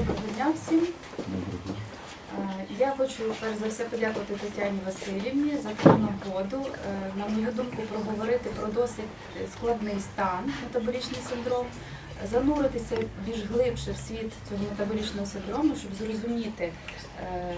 Доброго дня всім. Е, Я хочу перш за все подякувати Тетяні Васильівні за таку нагоду. Е, На мою думку, проговорити про досить складний стан метаболічний синдром, зануритися більш глибше в світ цього метаболічного синдрому, щоб зрозуміти е,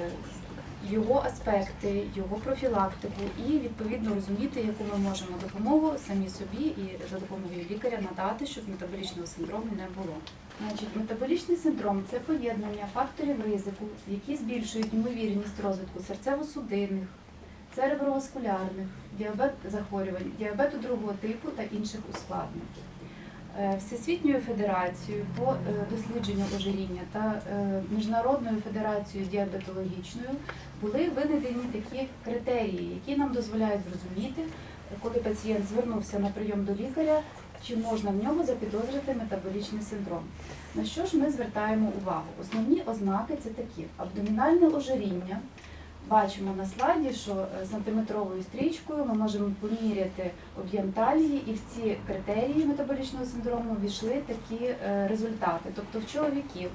його аспекти, його профілактику і відповідно розуміти, яку ми можемо допомогу самі собі і за допомогою лікаря надати, щоб метаболічного синдрому не було. Значить, метаболічний синдром це поєднання факторів ризику, які збільшують ймовірність розвитку серцево-судинних, цереброваскулярних, діабет захворювань, діабету другого типу та інших ускладнень. Е, Всесвітньою федерацією по е, дослідженню ожиріння та е, Міжнародною федерацією діабетологічною були винайдені такі критерії, які нам дозволяють зрозуміти, коли пацієнт звернувся на прийом до лікаря, чи можна в нього запідозрити метаболічний синдром. На що ж ми звертаємо увагу? Основні ознаки це такі: абдомінальне ожиріння. Бачимо на слайді, що е, сантиметровою стрічкою ми можемо поміряти об'єм талії, і в ці критерії метаболічного синдрому війшли такі е, результати. Тобто в чоловіків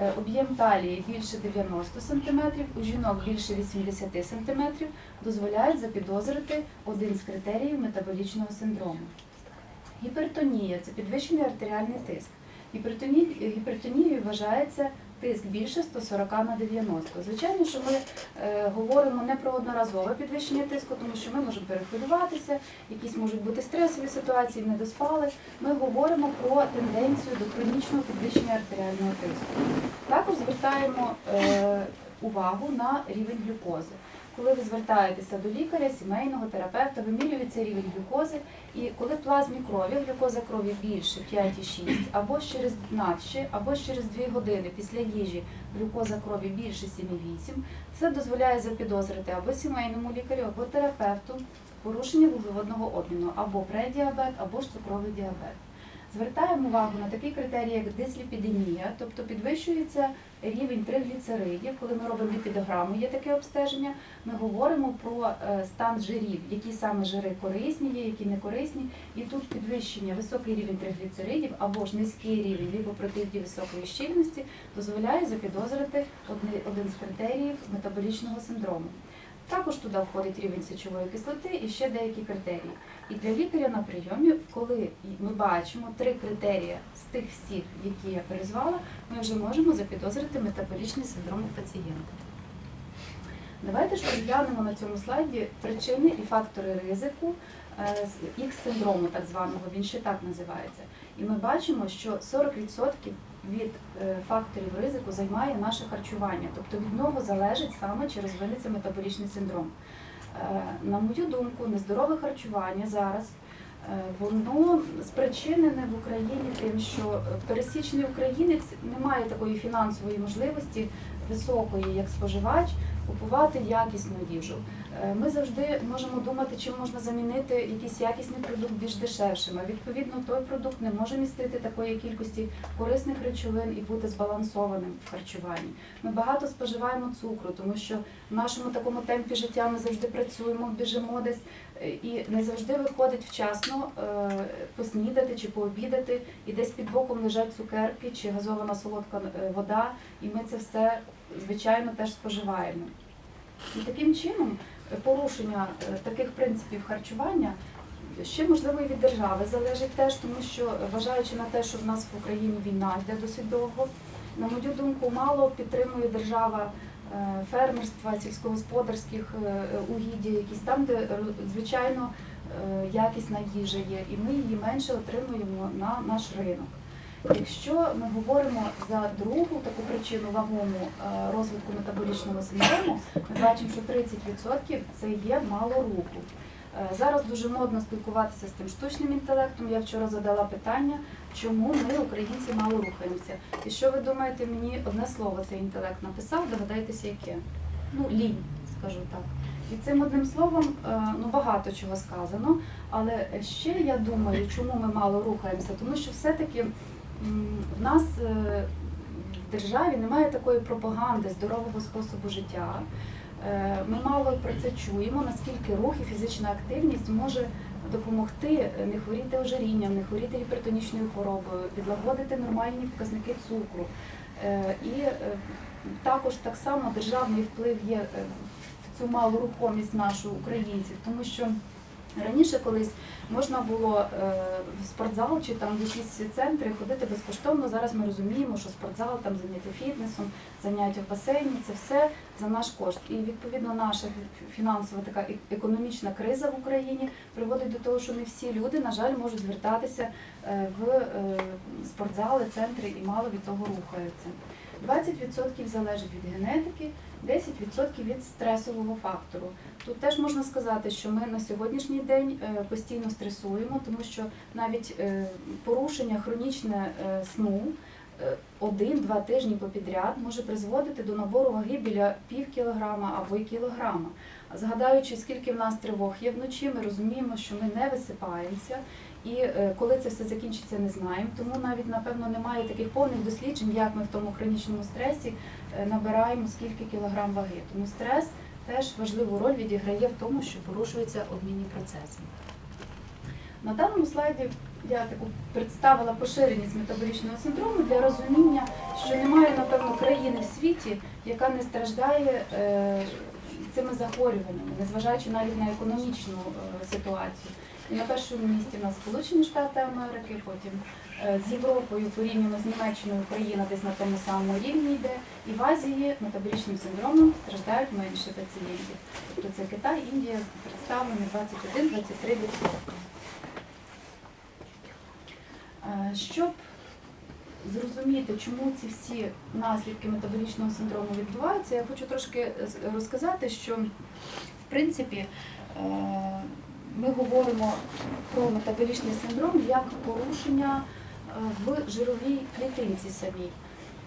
е, об'єм талії більше 90 см, у жінок більше 80 см, дозволяють запідозрити один з критеріїв метаболічного синдрому. Гіпертонія це підвищений артеріальний тиск. Гіпертоні- Гіпертонією вважається тиск більше 140 на 90. Звичайно, що ми е, говоримо не про одноразове підвищення тиску, тому що ми можемо перехвилюватися, якісь можуть бути стресові ситуації, не доспали. Ми говоримо про тенденцію до хронічного підвищення артеріального тиску. Також звертаємо е, увагу на рівень глюкози. Коли ви звертаєтеся до лікаря, сімейного терапевта, вимірюється рівень глюкози, і коли в плазмі крові глюкоза крові більше 5,6, або через надще, або через 2 години після їжі глюкоза крові більше 7,8, це дозволяє запідозрити або сімейному лікарю, або терапевту порушення вуглеводного обміну, або предіабет, або ж цукровий діабет. Звертаємо увагу на такі критерії, як дисліпідемія, тобто підвищується рівень тригліцеридів. Коли ми робимо ліпідограму, є таке обстеження. Ми говоримо про е, стан жирів, які саме жири корисні є, які не корисні. І тут підвищення високий рівень тригліцеридів або ж низький рівень ліпопротидів високої щільності дозволяє запідозрити один з критеріїв метаболічного синдрому. Також туди входить рівень сечової кислоти і ще деякі критерії. І для лікаря на прийомі, коли ми бачимо три критерії з тих всіх, які я перезвала, ми вже можемо запідозрити метаболічний синдром у пацієнта. Давайте ж розглянемо на цьому слайді причини і фактори ризику е, їх синдрому, так званого, він ще так називається. І ми бачимо, що 40% від е, факторів ризику займає наше харчування, тобто від нього залежить саме чи розвинеться метаболічний синдром. Е, На мою думку, нездорове харчування зараз. е, Воно спричинене в Україні тим, що пересічний українець не має такої фінансової можливості високої, як споживач, купувати якісну їжу. Е, Ми завжди можемо думати, чим можна замінити якийсь якісний продукт більш дешевшим. А відповідно той продукт не може містити такої кількості корисних речовин і бути збалансованим в харчуванні. Ми багато споживаємо цукру, тому що в нашому такому темпі життя ми завжди працюємо, біжимо десь е, і не завжди виходить вчасно е, поснідати чи пообідати, і десь під боком лежать цукерки чи газована солодка вода, і ми це все звичайно теж споживаємо. І таким чином е, порушення е, таких принципів харчування ще можливо і від держави залежить теж, тому що е, вважаючи на те, що в нас в Україні війна йде досить довго, на мою думку, мало підтримує держава фермерства, сільськогосподарських е, якісь там, де звичайно якісна їжа є, і ми її менше отримуємо на наш ринок. Якщо ми говоримо за другу таку причину вагому е, розвитку метаболічного синдрому, ми бачимо, що 30% це є мало руху. Е, Зараз дуже модно спілкуватися з тим штучним інтелектом. Я вчора задала питання, чому ми, українці, мало рухаємося. І що ви думаєте, мені одне слово цей інтелект написав, догадайтеся, яке? Ну, лінь, скажу так. І цим одним словом е, ну, багато чого сказано. Але ще я думаю, чому ми мало рухаємося, тому що все-таки в нас е, в державі немає такої пропаганди здорового способу життя. Е, Ми мало про це чуємо, наскільки рух і фізична активність може допомогти не хворіти ожирінням, не хворіти гіпертонічною хворобою, підлагодити нормальні показники цукру. Е, І е, також так само державний вплив є е, в цю малу рухомість нашу українців, тому що раніше колись можна було е, в спортзал чи там в якісь центри ходити безкоштовно. Зараз ми розуміємо, що спортзал, там заняття фітнесом, заняття в басейні це все за наш кошт. І відповідно наша фінансова така е- економічна криза в Україні приводить до того, що не всі люди, на жаль, можуть звертатися е, в спортзали, центри і мало від того рухаються. 20% залежить від генетики, 10% від стресового фактору. Тут теж можна сказати, що ми на сьогоднішній день е, постійно стресуємо, тому що навіть е, порушення хронічне е, сну один-два тижні попідряд може призводити до набору ваги біля пів кілограма або й кілограма. Згадаючи, скільки в нас тривог є вночі, ми розуміємо, що ми не висипаємося. І е, коли це все закінчиться, не знаємо. Тому навіть напевно немає таких повних досліджень, як ми в тому хронічному стресі е, набираємо скільки кілограм ваги. Тому стрес теж важливу роль відіграє в тому, що порушуються обмінні процеси. На даному слайді я таку представила поширеність метаболічного синдрому для розуміння, що немає, напевно, країни в світі, яка не страждає е, цими захворюваннями, незважаючи навіть на економічну ситуацію. На першому місці в нас Сполучені Штати Америки, потім е, з Європою порівняно з Німеччиною Україна десь на тому самому рівні йде. І в Азії метаболічним синдромом страждають менше пацієнтів. Тобто це Китай, Індія представлені 21-23%. Е, Щоб зрозуміти, чому ці всі наслідки метаболічного синдрому відбуваються, я хочу трошки розказати, що в принципі е, ми говоримо про метаболічний синдром як порушення е, в жировій клітинці самій.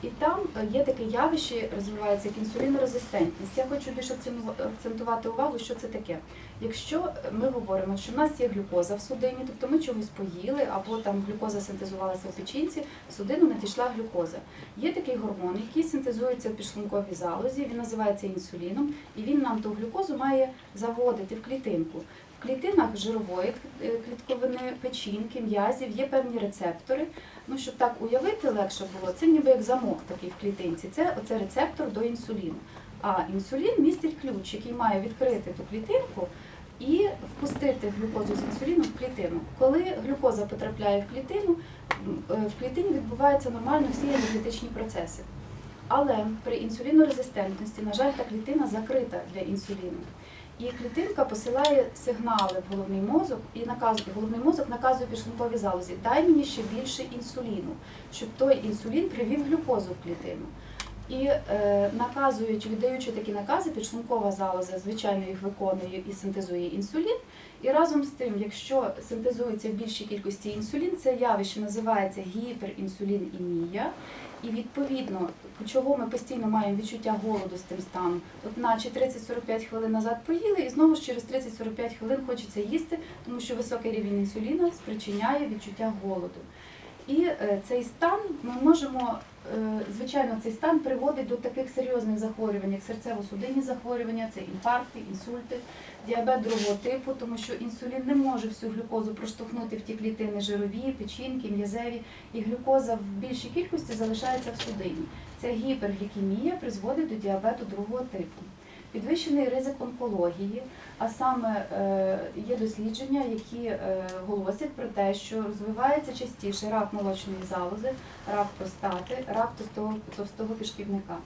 І там е, є таке явище, розвивається як інсулінорезистентність. Я хочу більше акцентувати увагу, що це таке. Якщо ми говоримо, що в нас є глюкоза в судині, тобто ми чогось поїли, або там глюкоза синтезувалася в печінці, в судину надійшла глюкоза. Є такий гормон, який синтезується в підшлунковій залозі, він називається інсуліном, і він нам ту глюкозу має заводити в клітинку. В клітинах жирової е, клітковини, печінки, м'язів є певні рецептори. Ну, щоб так уявити легше було, це ніби як замок такий в клітинці. Це оце рецептор до інсуліну. А інсулін містить ключ, який має відкрити ту клітинку і впустити глюкозу з інсуліну в клітину. Коли глюкоза потрапляє в клітину, е, в клітині відбуваються нормально всі енергетичні процеси. Але при інсулінорезистентності, на жаль, та клітина закрита для інсуліну. І клітинка посилає сигнали в головний мозок і наказує, головний мозок наказує підшлункові залозі, дай мені ще більше інсуліну, щоб той інсулін привів глюкозу в клітину. І е, наказуючи, віддаючи такі накази, підшлункова залоза, звичайно, їх виконує і синтезує інсулін. І разом з тим, якщо синтезується в більшій кількості інсулін, це явище називається гіперінсулінемія. І відповідно, чого ми постійно маємо відчуття голоду з тим станом. От наче 30-45 хвилин назад поїли, і знову ж через 30-45 хвилин хочеться їсти, тому що високий рівень інсуліну спричиняє відчуття голоду. І е, цей стан ми можемо, звичайно, цей стан приводить до таких серйозних захворювань, як серцево-судинні захворювання, це інфаркти, інсульти, діабет другого типу, тому що інсулін не може всю глюкозу проштовхнути в ті клітини жирові, печінки, м'язеві, і глюкоза в більшій кількості залишається в судині. Ця гіперглікемія призводить до діабету другого типу. Підвищений ризик онкології, а саме е, є дослідження, які е, голосять про те, що розвивається частіше рак молочної залози, рак простати, рак товстого, товстого кишківника.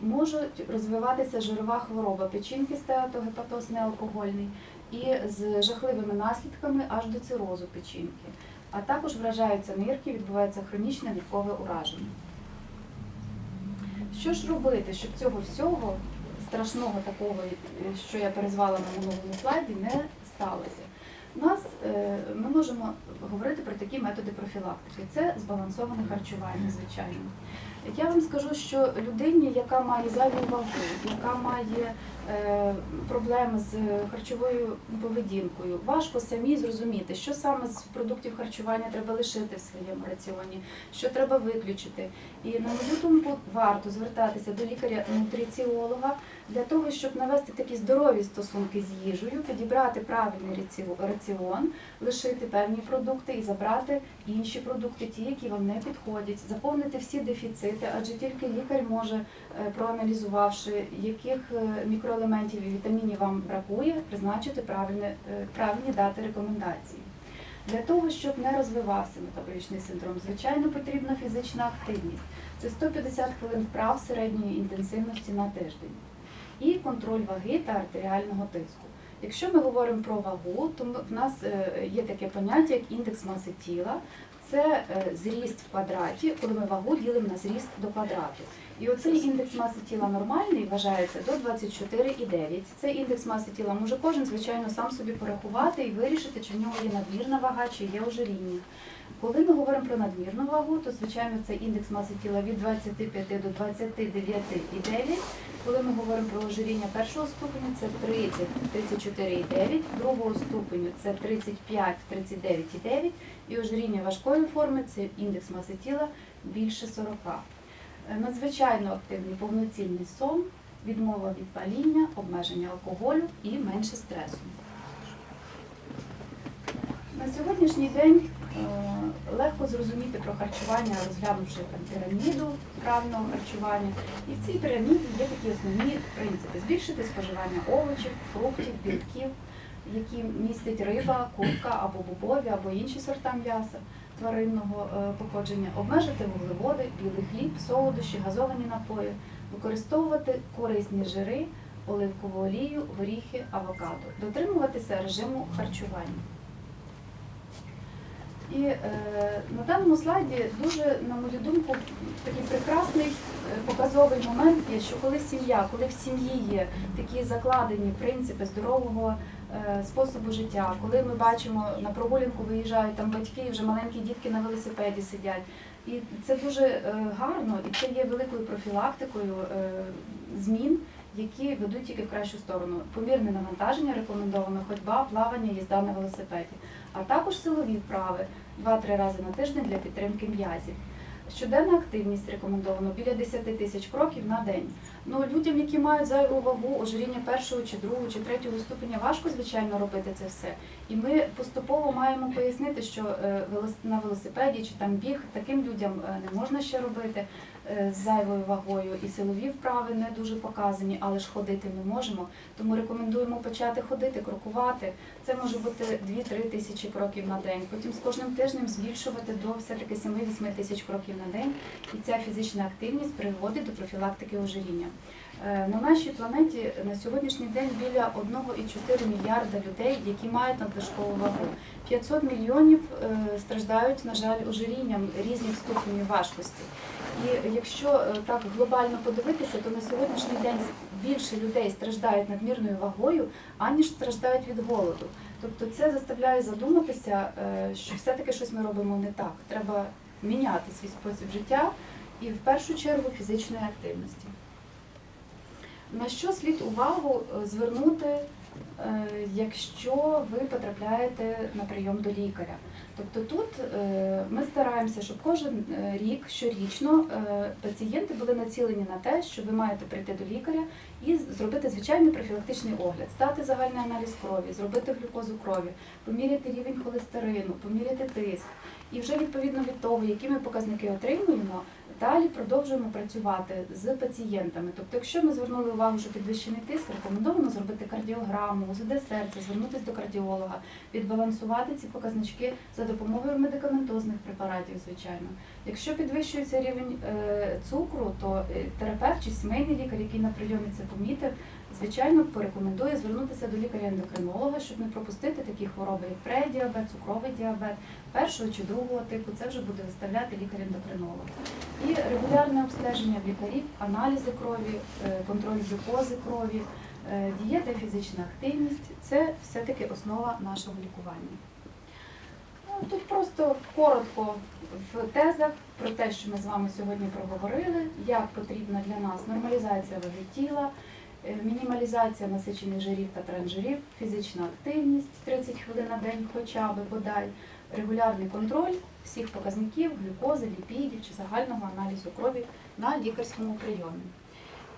Можуть розвиватися жирова хвороба печінки стеатогепатоз неалкогольний і з жахливими наслідками аж до цирозу печінки. А також вражаються нирки, відбувається хронічне ниркове ураження. Що ж робити, щоб цього всього страшного такого, е, що я перезвала на минулому слайді, не сталося? У нас е, ми можемо говорити про такі методи профілактики. Це збалансоване харчування, звичайно. Я вам скажу, що людині, яка має зайву вагу, яка має проблеми з харчовою поведінкою, важко самі зрозуміти, що саме з продуктів харчування треба лишити в своєму раціоні, що треба виключити. І на мою думку, варто звертатися до лікаря-нутриціолога для того, щоб навести такі здорові стосунки з їжею, підібрати правильний раціон, лишити певні продукти і забрати інші продукти, ті, які вам не підходять, заповнити всі дефіцити, адже тільки лікар може, е, проаналізувавши, яких е, мікроелементів і вітамінів вам бракує, призначити правильне, е, правильні дати рекомендації. Для того, щоб не розвивався метаболічний синдром, звичайно, потрібна фізична активність. Це 150 хвилин вправ середньої інтенсивності на тиждень і контроль ваги та артеріального тиску. Якщо ми говоримо про вагу, то в нас е, є таке поняття, як індекс маси тіла. Це е, зріст в квадраті, коли ми вагу ділимо на зріст до квадрату. І оцей індекс маси тіла нормальний вважається до 24,9. Цей індекс маси тіла може кожен, звичайно, сам собі порахувати і вирішити, чи в нього є надмірна вага, чи є ожиріння. Коли ми говоримо про надмірну вагу, то звичайно це індекс маси тіла від 25 до 29,9. Коли ми говоримо про ожиріння першого ступеню, це 30, 34,9, другого ступеню це 35, 39,9 і ожиріння важкої форми це індекс маси тіла більше 40. Е, Надзвичайно активний повноцінний сон, відмова від паління, обмеження алкоголю і менше стресу. На сьогоднішній день легко зрозуміти про харчування, розглянувши там, піраміду правильного харчування. І в цій піраміді є такі основні принципи: збільшити споживання овочів, фруктів, білків, які містять риба, курка або бобові, або інші сорта м'яса тваринного е, походження, обмежити вуглеводи, білий хліб, солодощі, газовані напої, використовувати корисні жири, оливкову олію, горіхи, авокадо, дотримуватися режиму харчування. І е, на даному слайді дуже, на мою думку, такий прекрасний е, показовий момент є, що коли сім'я, коли в сім'ї є такі закладені принципи здорового е, способу життя, коли ми бачимо на прогулянку виїжджають там батьки, вже маленькі дітки на велосипеді сидять. І це дуже е, гарно, і це є великою профілактикою е, змін, які ведуть тільки в кращу сторону. Помірне навантаження рекомендовано, ходьба, плавання, їзда на велосипеді, а також силові вправи 2-3 рази на тиждень для підтримки м'язів. Щоденна активність рекомендовано біля 10 тисяч кроків на день. Ну людям, які мають зайву вагу, ожиріння першого чи другого чи третього ступеня, важко звичайно робити це все. І ми поступово маємо пояснити, що е, на велосипеді чи там біг таким людям е, не можна ще робити е, з зайвою вагою. І силові вправи не дуже показані, але ж ходити ми можемо. Тому рекомендуємо почати ходити, крокувати. Це може бути 2-3 тисячі кроків на день. Потім з кожним тижнем збільшувати до все-таки 7-8 тисяч кроків на день. І ця фізична активність приводить до профілактики ожиріння. Е, На нашій планеті на сьогоднішній день біля 1,4 мільярда людей, які мають надлишкову вагу. 500 мільйонів е, страждають, на жаль, ожирінням різних ступенів важкості. І якщо е, так глобально подивитися, то на сьогоднішній день більше людей страждають надмірною вагою, аніж страждають від голоду. Тобто це заставляє задуматися, е, що все-таки щось ми робимо не так. Треба міняти свій спосіб життя і в першу чергу фізичної активності. На що слід увагу е, звернути, якщо ви потрапляєте на прийом до лікаря? Тобто тут е, ми стараємося, щоб кожен е, рік, щорічно, е, пацієнти були націлені на те, що ви маєте прийти до лікаря і зробити звичайний профілактичний огляд, здати загальний аналіз крові, зробити глюкозу крові, поміряти рівень холестерину, поміряти тиск. І вже відповідно від того, які ми показники отримуємо, далі продовжуємо працювати з пацієнтами. Тобто, якщо ми звернули увагу, що підвищений тиск, рекомендовано зробити кардіограму, УЗД серця, звернутися до кардіолога, відбалансувати ці показнички за допомогою медикаментозних препаратів, звичайно. Якщо підвищується рівень е, цукру, то е, терапевт чи сімейний лікар, який на прийомі це помітив, звичайно порекомендує звернутися до лікаря-ендокринолога, щоб не пропустити такі хвороби, як предіабет, цукровий діабет, першого чи другого типу. Це вже буде виставляти лікар-ендокринолог. Регулярне обстеження лікарів, аналізи крові, е, контроль глюкози крові, е, дієта і фізична активність це все-таки основа нашого лікування. Ну, Тут просто коротко в тезах про те, що ми з вами сьогодні проговорили, як потрібна для нас нормалізація ваги тіла, е, мінімалізація насичених жирів та трансжирів, фізична активність 30 хвилин на день хоча б бодай, регулярний контроль всіх показників, глюкози, ліпідів чи загального аналізу крові на лікарському прийомі.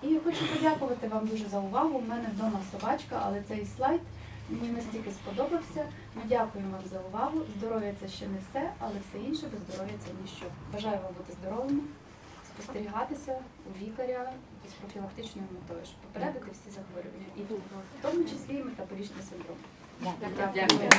І хочу подякувати вам дуже за увагу. У мене вдома собачка, але цей слайд мені настільки сподобався. Ми дякуємо вам за увагу. Здоров'я це ще не все, але все інше без здоров'я це ніщо. Бажаю вам бути здоровими. спостерігатися у лікаря із профілактичною метою, щоб попередити всі захворювання, і в тому числі і метаболічний синдром. Дякую. Дякую.